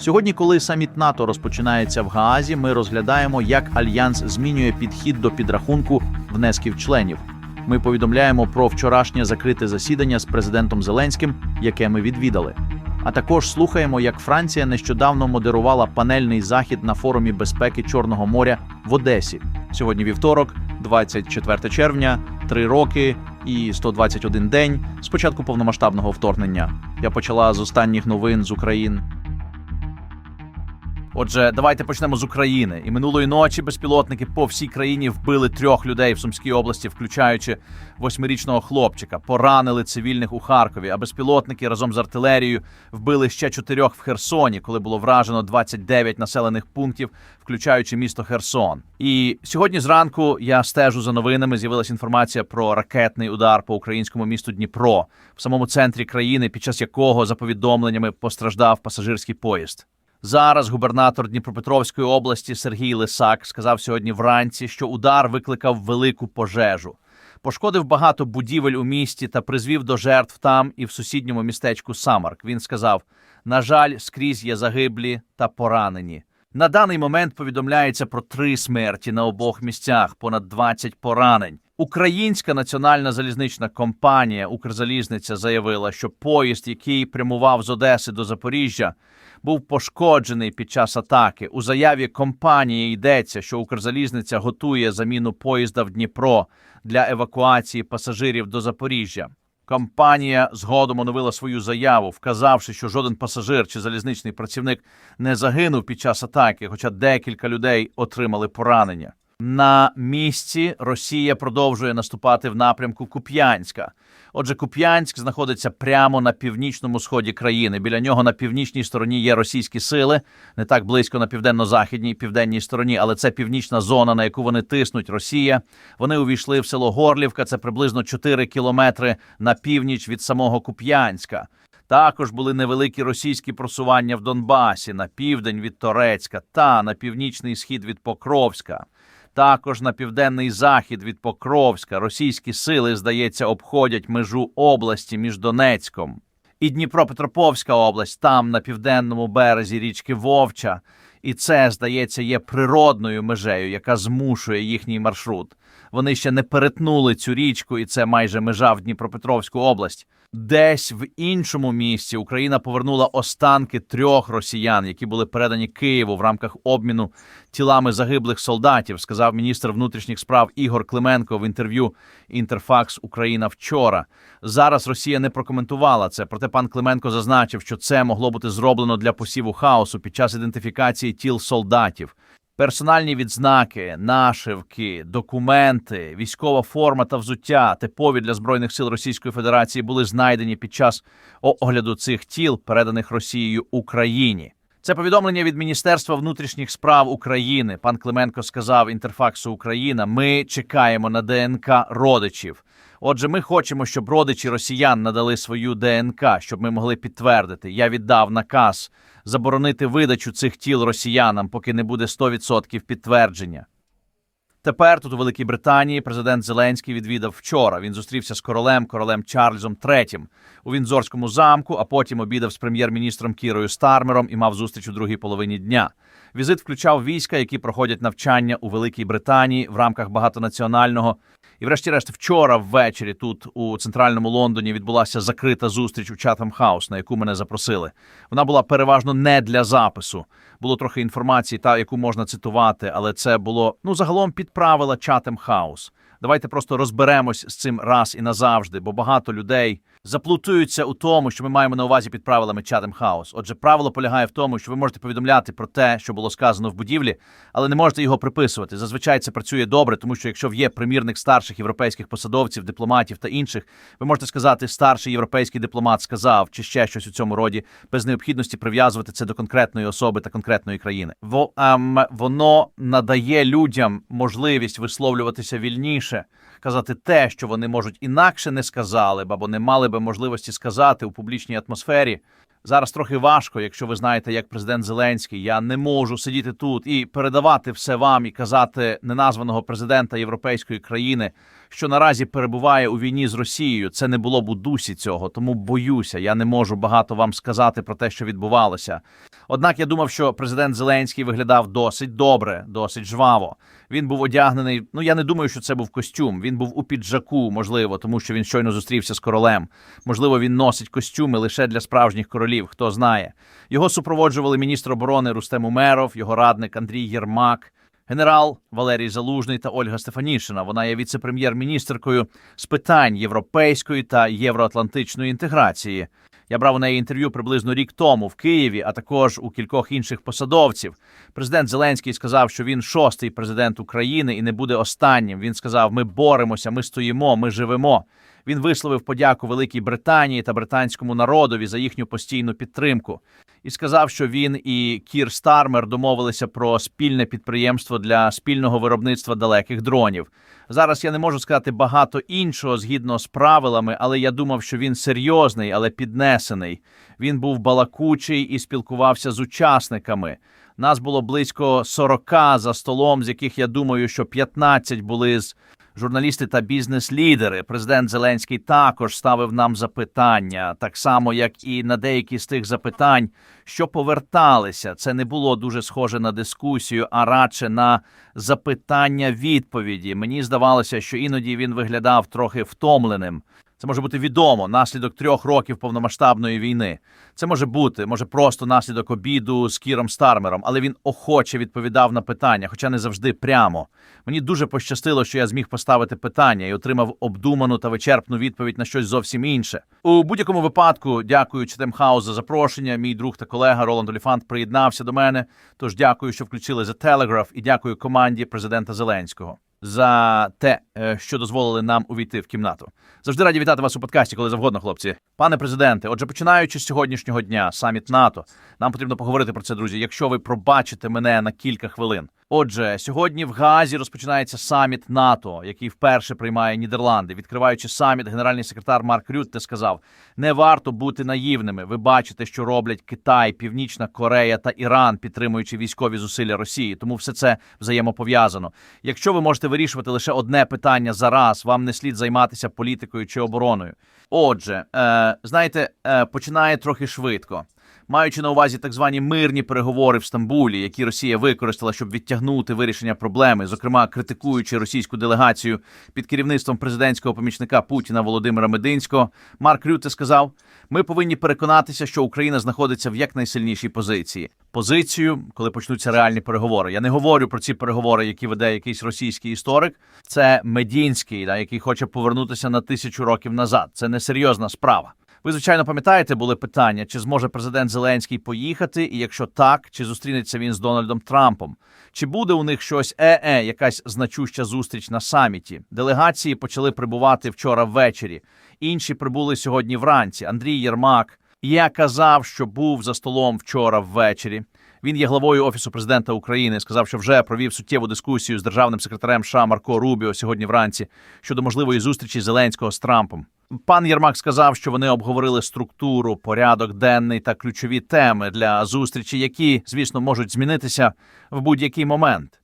Сьогодні, коли саміт НАТО розпочинається в Гаазі, ми розглядаємо, як альянс змінює підхід до підрахунку внесків членів. Ми повідомляємо про вчорашнє закрите засідання з президентом Зеленським, яке ми відвідали. А також слухаємо, як Франція нещодавно модерувала панельний захід на форумі безпеки Чорного моря в Одесі. Сьогодні вівторок, 24 червня, три роки і 121 день з початку повномасштабного вторгнення. Я почала з останніх новин з України. Отже, давайте почнемо з України. І минулої ночі безпілотники по всій країні вбили трьох людей в Сумській області, включаючи восьмирічного хлопчика. Поранили цивільних у Харкові. А безпілотники разом з артилерією вбили ще чотирьох в Херсоні, коли було вражено 29 населених пунктів, включаючи місто Херсон. І сьогодні зранку я стежу за новинами. З'явилася інформація про ракетний удар по українському місту Дніпро в самому центрі країни, під час якого за повідомленнями постраждав пасажирський поїзд. Зараз губернатор Дніпропетровської області Сергій Лисак сказав сьогодні вранці, що удар викликав велику пожежу, пошкодив багато будівель у місті та призвів до жертв там і в сусідньому містечку Самарк. Він сказав: на жаль, скрізь є загиблі та поранені. На даний момент повідомляється про три смерті на обох місцях, понад 20 поранень. Українська національна залізнична компанія Укрзалізниця заявила, що поїзд, який прямував з Одеси до Запоріжжя, був пошкоджений під час атаки. У заяві компанії йдеться, що Укрзалізниця готує заміну поїзда в Дніпро для евакуації пасажирів до Запоріжжя. Компанія згодом оновила свою заяву, вказавши, що жоден пасажир чи залізничний працівник не загинув під час атаки, хоча декілька людей отримали поранення. На місці Росія продовжує наступати в напрямку Куп'янська. Отже, Куп'янськ знаходиться прямо на північному сході країни. Біля нього на північній стороні є російські сили, не так близько на південно-західній південній стороні, але це північна зона, на яку вони тиснуть. Росія. Вони увійшли в село Горлівка. Це приблизно 4 кілометри на північ від самого Куп'янська. Також були невеликі російські просування в Донбасі на південь від Торецька та на північний схід від Покровська. Також на південний захід від Покровська російські сили, здається, обходять межу області між Донецьком і Дніпропетровська область, там на південному березі річки Вовча. І це, здається, є природною межею, яка змушує їхній маршрут. Вони ще не перетнули цю річку, і це майже межа в Дніпропетровську область. Десь в іншому місці Україна повернула останки трьох росіян, які були передані Києву в рамках обміну тілами загиблих солдатів, сказав міністр внутрішніх справ Ігор Клименко в інтерв'ю Інтерфакс Україна вчора. Зараз Росія не прокоментувала це, проте пан Клименко зазначив, що це могло бути зроблено для посіву хаосу під час ідентифікації тіл солдатів. Персональні відзнаки, нашивки, документи, військова форма та взуття, типові для збройних сил Російської Федерації, були знайдені під час огляду цих тіл, переданих Росією Україні. Це повідомлення від Міністерства внутрішніх справ України. Пан Клименко сказав інтерфаксу Україна. Ми чекаємо на ДНК родичів. Отже, ми хочемо, щоб родичі росіян надали свою ДНК, щоб ми могли підтвердити. Я віддав наказ заборонити видачу цих тіл росіянам, поки не буде 100% підтвердження. Тепер тут у Великій Британії президент Зеленський відвідав вчора. Він зустрівся з королем, королем Чарльзом III у Вінзорському замку, а потім обідав з прем'єр-міністром Кірою Стармером і мав зустріч у другій половині дня. Візит включав війська, які проходять навчання у Великій Британії в рамках багатонаціонального. І, врешті-решт, вчора ввечері тут у центральному Лондоні відбулася закрита зустріч у Chatham House, на яку мене запросили. Вона була переважно не для запису. Було трохи інформації, та яку можна цитувати, але це було ну загалом під правила Chatham House. Давайте просто розберемось з цим раз і назавжди, бо багато людей заплутуються у тому, що ми маємо на увазі під правилами Chatham House. Отже, правило полягає в тому, що ви можете повідомляти про те, що було сказано в будівлі, але не можете його приписувати. Зазвичай це працює добре, тому що якщо є примірник старших європейських посадовців, дипломатів та інших, ви можете сказати, старший європейський дипломат сказав чи ще щось у цьому роді, без необхідності прив'язувати це до конкретної особи та конкретної країни. Ем, воно надає людям можливість висловлюватися вільніше, казати те, що вони можуть інакше не сказали б або не мали би можливості сказати у публічній атмосфері. Зараз трохи важко, якщо ви знаєте, як президент Зеленський. Я не можу сидіти тут і передавати все вам і казати неназваного президента європейської країни, що наразі перебуває у війні з Росією. Це не було б у дусі цього, тому боюся. Я не можу багато вам сказати про те, що відбувалося. Однак я думав, що президент Зеленський виглядав досить добре, досить жваво. Він був одягнений. Ну я не думаю, що це був костюм. Він був у піджаку, можливо, тому що він щойно зустрівся з королем. Можливо, він носить костюми лише для справжніх королів. Хто знає. Його супроводжували міністр оборони Рустем Умеров, його радник Андрій Єрмак. Генерал Валерій Залужний та Ольга Стефанішина. Вона є віце-прем'єр-міністркою з питань європейської та євроатлантичної інтеграції. Я брав у неї інтерв'ю приблизно рік тому в Києві, а також у кількох інших посадовців. Президент Зеленський сказав, що він шостий президент України і не буде останнім. Він сказав: Ми боремося, ми стоїмо, ми живемо. Він висловив подяку Великій Британії та британському народові за їхню постійну підтримку і сказав, що він і Кір Стармер домовилися про спільне підприємство для спільного виробництва далеких дронів. Зараз я не можу сказати багато іншого згідно з правилами, але я думав, що він серйозний, але піднесений. Він був балакучий і спілкувався з учасниками. Нас було близько 40 за столом, з яких я думаю, що 15 були з журналісти та бізнес-лідери. Президент Зеленський також ставив нам запитання, так само як і на деякі з тих запитань, що поверталися. Це не було дуже схоже на дискусію, а радше на запитання відповіді. Мені здавалося, що іноді він виглядав трохи втомленим. Це може бути відомо наслідок трьох років повномасштабної війни. Це може бути, може просто наслідок обіду з Кіром Стармером, але він охоче відповідав на питання, хоча не завжди прямо. Мені дуже пощастило, що я зміг поставити питання і отримав обдуману та вичерпну відповідь на щось зовсім інше. У будь-якому випадку, дякую Читемхаус за запрошення. Мій друг та колега Роланд Оліфант приєднався до мене. Тож дякую, що включили The Telegraph і дякую команді президента Зеленського за те, е, що дозволили нам увійти в кімнату. Завжди раді вітати вас у подкасті, коли завгодно, хлопці. Пане президенте, отже, починаючи з сьогоднішнього дня, саміт НАТО, нам потрібно поговорити про це, друзі. Якщо ви пробачите мене на кілька хвилин. Отже, сьогодні в Газі розпочинається саміт НАТО, який вперше приймає Нідерланди. Відкриваючи саміт, генеральний секретар Марк Рютте сказав: не варто бути наївними. Ви бачите, що роблять Китай, Північна Корея та Іран, підтримуючи військові зусилля Росії. Тому все це взаємопов'язано. Якщо ви можете вирішувати лише одне питання за раз, вам не слід займатися політикою чи обороною. Отже, е, знаєте, е, починає трохи швидко. Маючи на увазі так звані мирні переговори в Стамбулі, які Росія використала, щоб відтягнути вирішення проблеми, зокрема критикуючи російську делегацію під керівництвом президентського помічника Путіна Володимира Мединського, Марк Рюте сказав: ми повинні переконатися, що Україна знаходиться в якнайсильнішій позиції. Позицію, коли почнуться реальні переговори. Я не говорю про ці переговори, які веде якийсь російський історик. Це Медінський, да, який хоче повернутися на тисячу років назад. Це несерйозна справа. Ви, звичайно, пам'ятаєте, були питання, чи зможе президент Зеленський поїхати, і якщо так, чи зустрінеться він з Дональдом Трампом? Чи буде у них щось е-е, якась значуща зустріч на саміті? Делегації почали прибувати вчора ввечері. Інші прибули сьогодні вранці. Андрій Єрмак. Я казав, що був за столом вчора ввечері. Він є главою офісу президента України. Сказав, що вже провів суттєву дискусію з державним секретарем США Марко Рубіо сьогодні вранці щодо можливої зустрічі Зеленського з Трампом. Пан Єрмак сказав, що вони обговорили структуру, порядок денний та ключові теми для зустрічі, які, звісно, можуть змінитися в будь-який момент.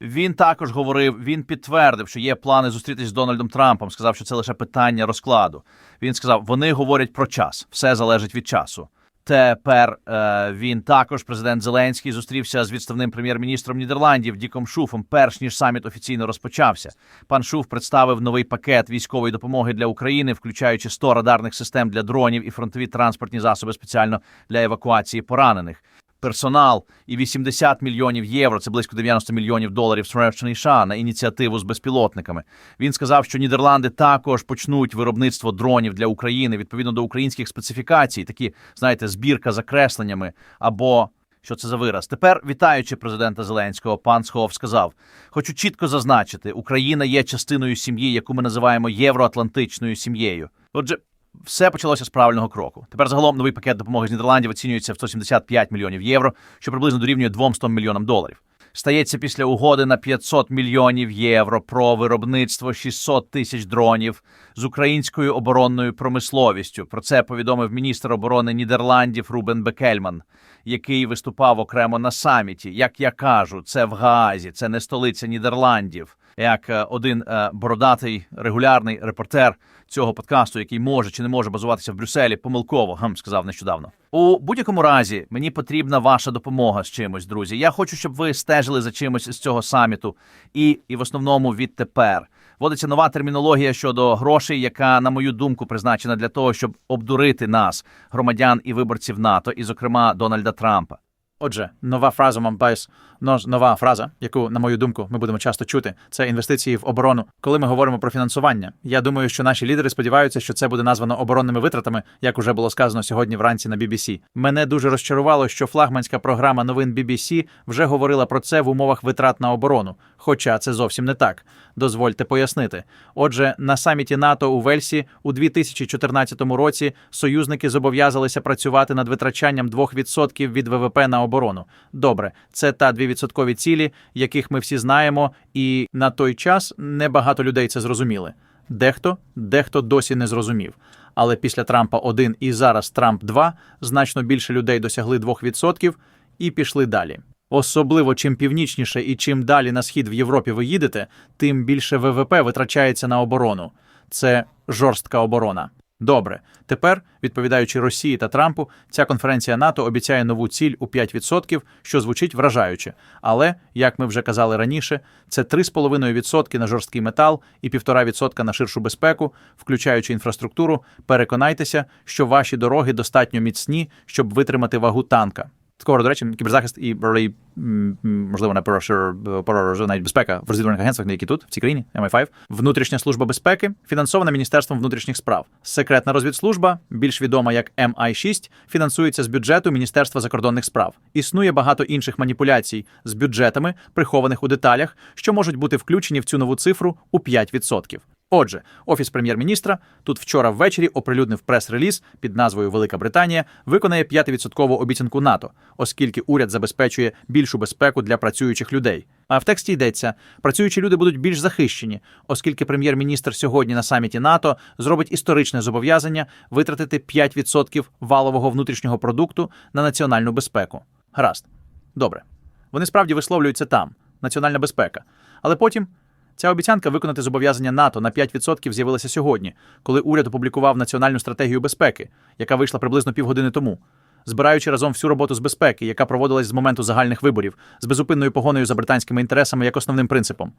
Він також говорив, він підтвердив, що є плани зустрітися з Дональдом Трампом. Сказав, що це лише питання розкладу. Він сказав, вони говорять про час, все залежить від часу. Тепер е, він також, президент Зеленський, зустрівся з відставним прем'єр-міністром Нідерландів Діком Шуфом, перш ніж саміт офіційно розпочався. Пан Шуф представив новий пакет військової допомоги для України, включаючи 100 радарних систем для дронів і фронтові транспортні засоби спеціально для евакуації поранених. Персонал і 80 мільйонів євро, це близько 90 мільйонів доларів Сполучених США на ініціативу з безпілотниками. Він сказав, що Нідерланди також почнуть виробництво дронів для України відповідно до українських специфікацій, такі, знаєте, збірка за кресленнями або. Що це за вираз? Тепер, вітаючи президента Зеленського, пан Схов сказав: хочу чітко зазначити, Україна є частиною сім'ї, яку ми називаємо євроатлантичною сім'єю. Отже, все почалося з правильного кроку. Тепер загалом новий пакет допомоги з Нідерландів оцінюється в 175 мільйонів євро, що приблизно дорівнює 200 мільйонам доларів. Стається після угоди на 500 мільйонів євро про виробництво 600 тисяч дронів з українською оборонною промисловістю. Про це повідомив міністр оборони Нідерландів Рубен Бекельман, який виступав окремо на саміті. Як я кажу, це в Гаазі, це не столиця Нідерландів. Як е, один е, бородатий регулярний репортер цього подкасту, який може чи не може базуватися в Брюсселі, помилково гм, сказав нещодавно. У будь-якому разі мені потрібна ваша допомога з чимось, друзі. Я хочу, щоб ви стежили за чимось з цього саміту, і, і в основному відтепер. Вводиться нова термінологія щодо грошей, яка, на мою думку, призначена для того, щоб обдурити нас, громадян і виборців НАТО, і, зокрема, Дональда Трампа. Отже, нова фраза Мамбайс, нова фраза, яку, на мою думку, ми будемо часто чути, це інвестиції в оборону. Коли ми говоримо про фінансування, я думаю, що наші лідери сподіваються, що це буде названо оборонними витратами, як уже було сказано сьогодні вранці на BBC. Мене дуже розчарувало, що флагманська програма новин BBC вже говорила про це в умовах витрат на оборону. Хоча це зовсім не так. Дозвольте пояснити. Отже, на саміті НАТО у Вельсі у 2014 році союзники зобов'язалися працювати над витрачанням 2% від ВВП на оборону. Добре, це та 2% цілі, яких ми всі знаємо, і на той час небагато людей це зрозуміли. Дехто, дехто досі не зрозумів. Але після Трампа 1 і зараз Трамп 2 значно більше людей досягли 2% і пішли далі. Особливо чим північніше і чим далі на схід в Європі ви їдете, тим більше ВВП витрачається на оборону. Це жорстка оборона. Добре, тепер, відповідаючи Росії та Трампу, ця конференція НАТО обіцяє нову ціль у 5%, що звучить вражаюче. Але, як ми вже казали раніше, це 3,5% на жорсткий метал і 1,5% на ширшу безпеку, включаючи інфраструктуру. Переконайтеся, що ваші дороги достатньо міцні, щоб витримати вагу танка. Скоро, до речі, кіберзахист і можливо, не про навіть безпека в розвідувальних агентствах, які тут, в цій країні, MI5. Внутрішня служба безпеки фінансована Міністерством внутрішніх справ. Секретна розвідслужба, більш відома як MI6, фінансується з бюджету Міністерства закордонних справ. Існує багато інших маніпуляцій з бюджетами, прихованих у деталях, що можуть бути включені в цю нову цифру у 5%. Отже, офіс прем'єр-міністра тут вчора ввечері оприлюднив прес-реліз під назвою Велика Британія виконає 5% обіцянку НАТО, оскільки уряд забезпечує більшу безпеку для працюючих людей. А в тексті йдеться: працюючі люди будуть більш захищені, оскільки прем'єр-міністр сьогодні на саміті НАТО зробить історичне зобов'язання витратити 5% валового внутрішнього продукту на національну безпеку. Гаразд, добре. Вони справді висловлюються там, національна безпека. Але потім Ця обіцянка виконати зобов'язання НАТО на 5% з'явилася сьогодні, коли уряд опублікував національну стратегію безпеки, яка вийшла приблизно півгодини тому. Збираючи разом всю роботу з безпеки, яка проводилась з моменту загальних виборів, з безупинною погоною за британськими інтересами як основним принципом.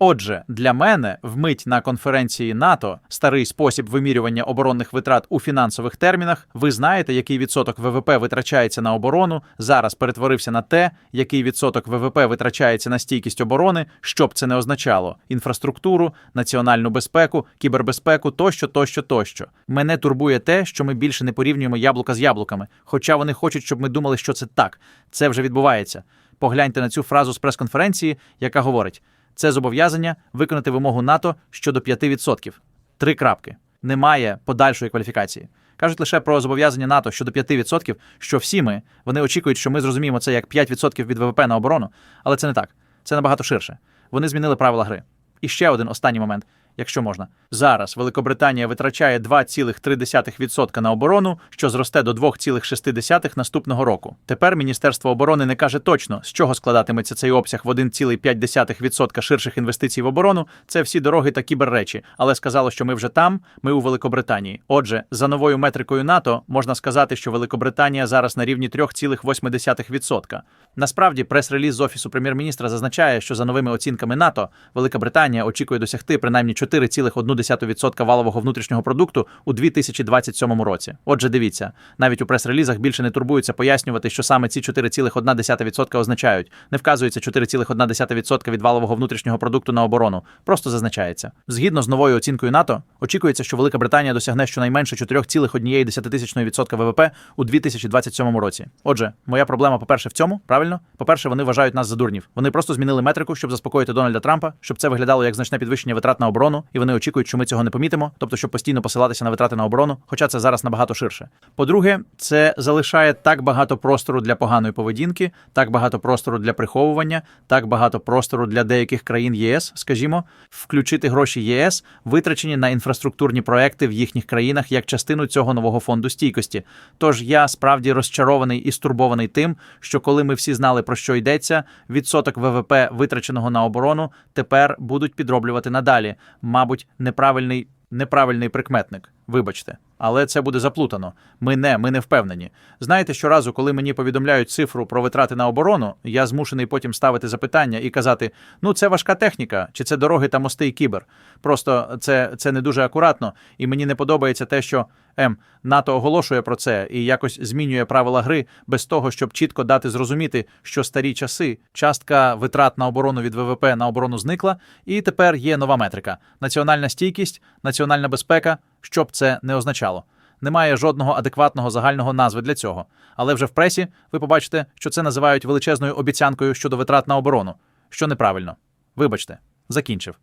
Отже, для мене вмить на конференції НАТО старий спосіб вимірювання оборонних витрат у фінансових термінах. Ви знаєте, який відсоток ВВП витрачається на оборону. Зараз перетворився на те, який відсоток ВВП витрачається на стійкість оборони, що б це не означало: інфраструктуру, національну безпеку, кібербезпеку тощо, тощо, тощо. Мене турбує те, що ми більше не порівнюємо яблука з яблуками, хоча вони хочуть, щоб ми думали, що це так. Це вже відбувається. Погляньте на цю фразу з прес-конференції, яка говорить. Це зобов'язання виконати вимогу НАТО щодо 5%. Три крапки. Немає подальшої кваліфікації. Кажуть лише про зобов'язання НАТО щодо 5%, що всі ми вони очікують, що ми зрозуміємо це як 5% від ВВП на оборону, але це не так. Це набагато ширше. Вони змінили правила гри. І ще один останній момент якщо можна. Зараз Великобританія витрачає 2,3% на оборону, що зросте до 2,6% наступного року. Тепер Міністерство оборони не каже точно, з чого складатиметься цей обсяг в 1,5% ширших інвестицій в оборону. Це всі дороги та кіберречі, але сказало, що ми вже там, ми у Великобританії. Отже, за новою метрикою НАТО можна сказати, що Великобританія зараз на рівні 3,8%. Насправді, прес-реліз з офісу прем'єр-міністра зазначає, що за новими оцінками НАТО Велика Британія очікує досягти принаймні 4,1% валового внутрішнього продукту у 2027 році. Отже, дивіться, навіть у прес-релізах більше не турбуються пояснювати, що саме ці 4,1% означають. Не вказується 4,1% від валового внутрішнього продукту на оборону, просто зазначається. Згідно з новою оцінкою НАТО, очікується, що Велика Британія досягне щонайменше 4,1% ВВП у 2027 році. Отже, моя проблема, по-перше, в цьому, правильно? По-перше, вони вважають нас за дурнів. Вони просто змінили метрику, щоб заспокоїти Дональда Трампа, щоб це виглядало як значне підвищення витрат на оборону, і вони очікують, що ми цього не помітимо, тобто щоб постійно посилатися на витрати на оборону, хоча це зараз набагато ширше. По-друге, це залишає так багато простору для поганої поведінки, так багато простору для приховування, так багато простору для деяких країн ЄС, скажімо, включити гроші ЄС, витрачені на інфраструктурні проекти в їхніх країнах як частину цього нового фонду стійкості. Тож я справді розчарований і стурбований тим, що коли ми всі знали про що йдеться, відсоток ВВП, витраченого на оборону, тепер будуть підроблювати надалі. Мабуть, неправильний неправильний прикметник. Вибачте, але це буде заплутано. Ми не, ми не впевнені. Знаєте, щоразу, коли мені повідомляють цифру про витрати на оборону, я змушений потім ставити запитання і казати: ну це важка техніка, чи це дороги та мости і кібер. Просто це, це не дуже акуратно, і мені не подобається те, що М НАТО оголошує про це і якось змінює правила гри без того, щоб чітко дати зрозуміти, що старі часи частка витрат на оборону від ВВП на оборону зникла, і тепер є нова метрика: національна стійкість, національна безпека. Що б це не означало. Немає жодного адекватного загального назви для цього. Але вже в пресі ви побачите, що це називають величезною обіцянкою щодо витрат на оборону, що неправильно. Вибачте, закінчив.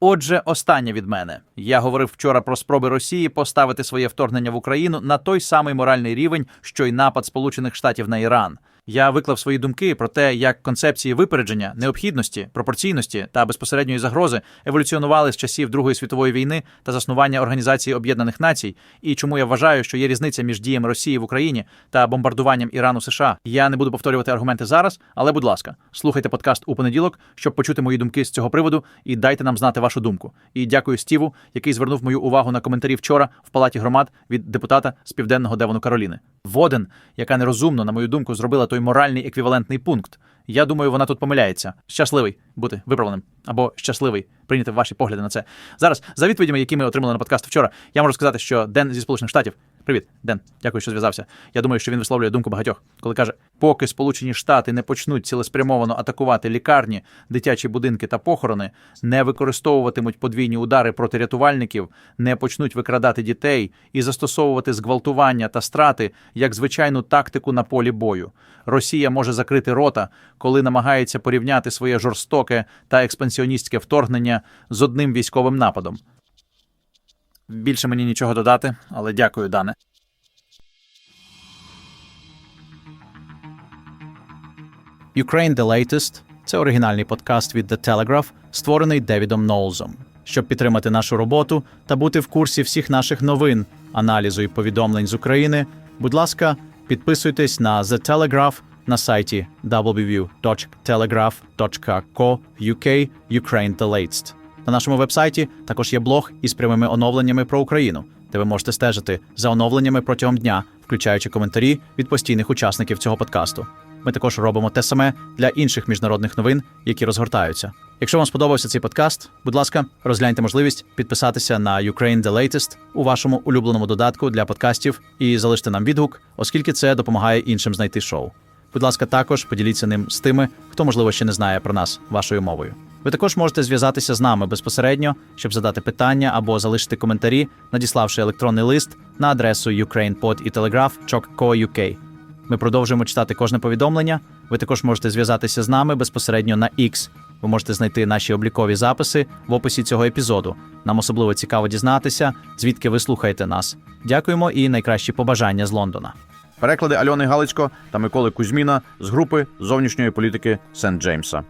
Отже, останнє від мене. Я говорив вчора про спроби Росії поставити своє вторгнення в Україну на той самий моральний рівень, що й напад Сполучених Штатів на Іран. Я виклав свої думки про те, як концепції випередження, необхідності, пропорційності та безпосередньої загрози еволюціонували з часів Другої світової війни та заснування Організації Об'єднаних Націй, і чому я вважаю, що є різниця між діями Росії в Україні та бомбардуванням Ірану США. Я не буду повторювати аргументи зараз, але будь ласка, слухайте подкаст у понеділок, щоб почути мої думки з цього приводу, і дайте нам знати вашу думку. І дякую Стіву, який звернув мою увагу на коментарі вчора в палаті громад від депутата з південного Девону Кароліни. Воден, яка нерозумно, на мою думку, зробила той моральний еквівалентний пункт. Я думаю, вона тут помиляється. Щасливий бути виправленим або щасливий прийняти ваші погляди на це. Зараз за відповідями, які ми отримали на подкаст вчора, я можу сказати, що Ден зі Сполучених Штатів. Привіт, Ден. Дякую, що зв'язався. Я думаю, що він висловлює думку багатьох, коли каже: поки Сполучені Штати не почнуть цілеспрямовано атакувати лікарні, дитячі будинки та похорони, не використовуватимуть подвійні удари проти рятувальників, не почнуть викрадати дітей і застосовувати зґвалтування та страти як звичайну тактику на полі бою. Росія може закрити рота, коли намагається порівняти своє жорстоке та експансіоністське вторгнення з одним військовим нападом. Більше мені нічого додати, але дякую, Дане. Ukraine The Latest – це оригінальний подкаст від The Telegraph, створений Девідом Ноулзом. Щоб підтримати нашу роботу та бути в курсі всіх наших новин, аналізу і повідомлень з України, будь ласка, підписуйтесь на The Telegraph на сайті www.telegraph.co.uk Ukraine The Latest. На нашому вебсайті також є блог із прямими оновленнями про Україну, де ви можете стежити за оновленнями протягом дня, включаючи коментарі від постійних учасників цього подкасту. Ми також робимо те саме для інших міжнародних новин, які розгортаються. Якщо вам сподобався цей подкаст, будь ласка, розгляньте можливість підписатися на Ukraine The Latest у вашому улюбленому додатку для подкастів і залиште нам відгук, оскільки це допомагає іншим знайти шоу. Будь ласка, також поділіться ним з тими, хто можливо ще не знає про нас вашою мовою. Ви також можете зв'язатися з нами безпосередньо, щоб задати питання або залишити коментарі, надіславши електронний лист на адресу ukrainepod і telegraph.co.uk. Ми продовжуємо читати кожне повідомлення. Ви також можете зв'язатися з нами безпосередньо на X. Ви можете знайти наші облікові записи в описі цього епізоду. Нам особливо цікаво дізнатися, звідки ви слухаєте нас. Дякуємо і найкращі побажання з Лондона. Переклади Альони Галицько та Миколи Кузьміна з групи зовнішньої політики Сент Джеймса.